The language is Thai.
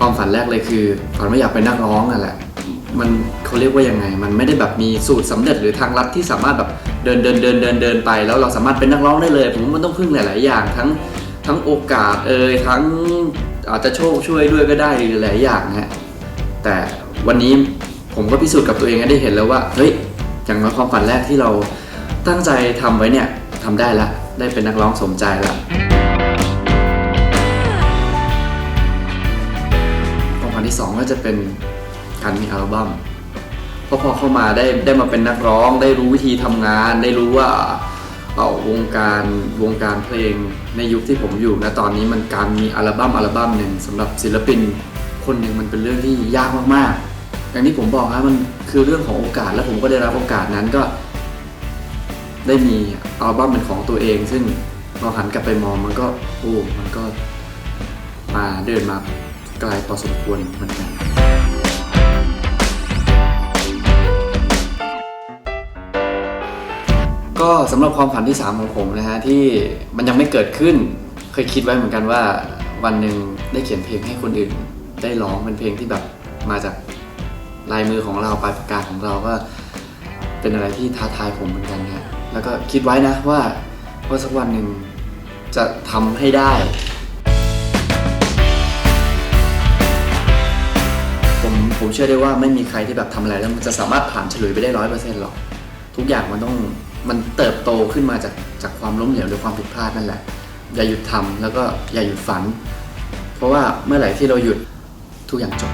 ความฝันแรกเลยคือฝันว่าอยากเป็นนักร้องนั่นแหละ มันเขาเรียกว่ายังไง มันไม่ได้แบบมีสูตรสำเร็จหรือทางลัดที่สามารถแบบเดินเดินเดินเดินเดินไปแล้วเราสามารถเป็นนักร้องได้เลย ผมว่ามันต้องพึ่งหลาย ๆ อย่างทั้งทั้งโอกาสเอ่ยทั้งอาจจะโชคช่วยด้วยก็ได้หรือหลายอย่างฮะแต่วันนี้ผมก็พิสูจน์กับตัวเองได้เห็นแล้วว่าเฮ้ยอย่างน้อยความฝันแรกที่เราตั้งใจทำไว้เนี่ยทำได้ละได้เป็นนักร้องสมใจและคว ที่สองก็จะเป็นการมีอัลบั้มเพราะพอเข้ามาได้ได้มาเป็นนักร้อง ได้รู้วิธีทำงาน ได้รู้ว่าเออวงการวงการเพลงในยุคที่ผมอยู่นะตอนนี้มันการมีอัลบั้มอัลบั้มหนึ่งสำหรับศิลปินคนหนึ่งมันเป็นเรื่องที่ยากมากๆ อย่างที่ผมบอกนะมันคือเรื่องของโอกาส และผมก็ได้รับโอกาสนั้นก็ ได้มีอัลบั้มเป็นของตัวเอง ซึ่งเราหันกลับไปมองมันก็โอ้มันก็มาเดินมา ไกลพอสมควรเหมือนกันก็สำหรับความฝันที่ 3 ของผมนะฮะที่มันยังไม่เกิดขึ้น เคยคิดไว้เหมือนกันว่าวันหนึ่งได้เขียนเพลงให้คนอื่น ได้ร้องเป็นเพลงที่แบบมาจากลายมือของเราปลายปากกาของเราก็เป็นอะไรที่ท้าทายผมเหมือนกันฮะแล้วก็คิดไว้นะว่าว่าสักวันหนึ่งจะทำให้ได้ ผมเชื่อได้ว่าไม่มีใครที่แบบทำอะไรแล้วมันจะสามารถผ่านเฉลุยไปได้ร้อยเปอร์เซ็นต์หรอก ทุกอย่างมันต้องมันเติบโตขึ้นมาจากจากความล้มเหลวหรือความผิดพลาดนั่นแหละ อย่าหยุดทำแล้วก็อย่าหยุดฝัน เพราะว่าเมื่อไหร่ที่เราหยุดทุกอย่างจบ